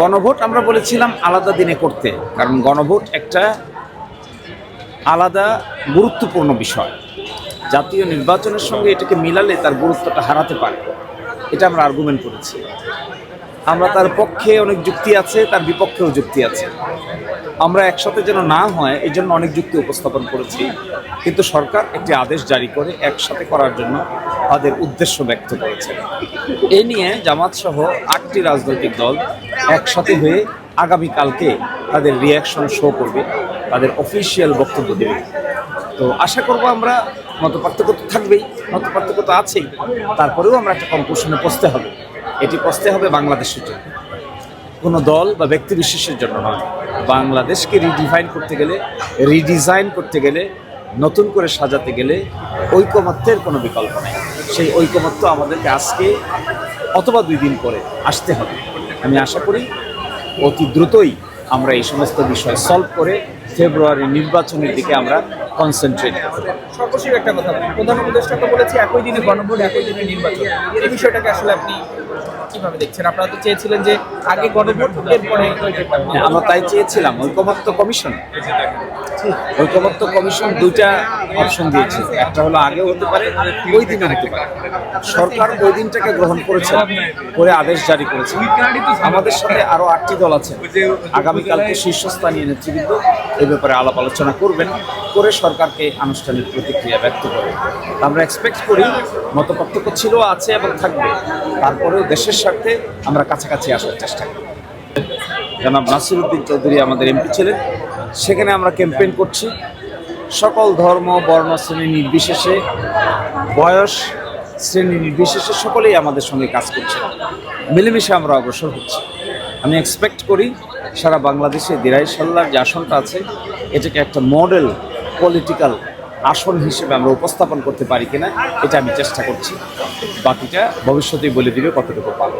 গণভোট আমরা বলেছিলাম আলাদা দিনে করতে, কারণ গণভোট একটা আলাদা গুরুত্বপূর্ণ বিষয়। জাতীয় নির্বাচনের সঙ্গে এটাকে মিলালে তার গুরুত্বটা হারাতে পারে। এটা আমরা আর্গুমেন্ট করেছি। আমরা তার পক্ষে অনেক যুক্তি আছে, তার বিপক্ষেও যুক্তি আছে। আমরা একসাথে যেন না হয় এই জন্য অনেক যুক্তি উপস্থাপন করেছি। কিন্তু সরকার একটি আদেশ জারি করে একসাথে করার জন্য তাদের উদ্দেশ্য ব্যক্ত করেছে। এ নিয়ে জামাত সহ আটটি রাজনৈতিক দল একসাথে হয়ে আগামীকালকে তাদের রিয়াকশন শো করবে, তাদের অফিসিয়াল বক্তব্য দেবে। তো আশা করব আমরা মত পার্থক্য তো থাকবেই মত পার্থক্য তো আছেই। তারপরেও আমরা একটা কম্পোশনে পৌঁছতে হবে। এটি পৌঁছতে হবে বাংলাদেশের জন্য। কোনো দল বা ব্যক্তি বিশেষের জন্য নয়। বাংলাদেশকে রিডিফাইন করতে গেলে রিডিজাইন করতে গেলে, নতুন করে সাজাতে গেলে ঐকমত্যের কোনো বিকল্প নেই। সেই ঐকমত্য আমাদেরকে আজকে অথবা দুই দিন পরে আসতে হবে। আমি আশা করি অতি দ্রুতই আমরা এই সমস্ত বিষয় সলভ করে ফেব্রুয়ারি নির্বাচনের দিকে আমরা কনসেন্ট্রেট সর্বশেষ একটা কথা। প্রধান উপদেষ্টা তো বলেছে একই দিনে গণভোট একই দিনে নির্বাচন। এই বিষয়টাকে আসলে আপনি কীভাবে দেখছেন? আপনারা তো চেয়েছিলেন যে আগে গণভোট এরপরে হ্যাঁ, আমরা তাই চেয়েছিলাম ঐকমত্য কমিশন। ঐকমত্য কমিশন দুইটা অপশন দিয়েছে। একটা হলো আগেও হতে পারে ওই দিনে হতে পারে। সরকার ওই দিনটাকে গ্রহণ করেছে করে আদেশ জারি করেছে। আমাদের সাথে আরও আটটি দল আছে। আগামীকালকে শীর্ষস্থানীয় নেতৃবৃন্দ এই ব্যাপারে আলাপ আলোচনা করবেন করে সরকারকে আনুষ্ঠানিক প্রতিক্রিয়া ব্যক্ত করে। আমরা এক্সপেক্ট করি মত পার্থক্য ছিল, আছে এবং থাকবে। তারপরেও দেশের স্বার্থে আমরা কাছাকাছি আসার চেষ্টা করি। জনাব নাসিরুদ্দিন চৌধুরী আমাদের এমপি ছিলেন। সেখানে আমরা ক্যাম্পেইন করছি। সকল ধর্ম, বর্ণ, শ্রেণি নির্বিশেষে, বয়স, শ্রেণি নির্বিশেষে সকলেই আমাদের সঙ্গে কাজ করছে। মিলেমিশে আমরা অগ্রসর হচ্ছি। আমি এক্সপেক্ট করি, সারা বাংলাদেশে দিরাই সাল্লার যে আসনটা আছে, এটাকে একটা মডেল পলিটিক্যাল আসন হিসেবে আমরা উপস্থাপন করতে পারি কিনা, এটা আমি চেষ্টা করছি। বাকিটা ভবিষ্যতেই বলে দিবে কতটুকু পাবো।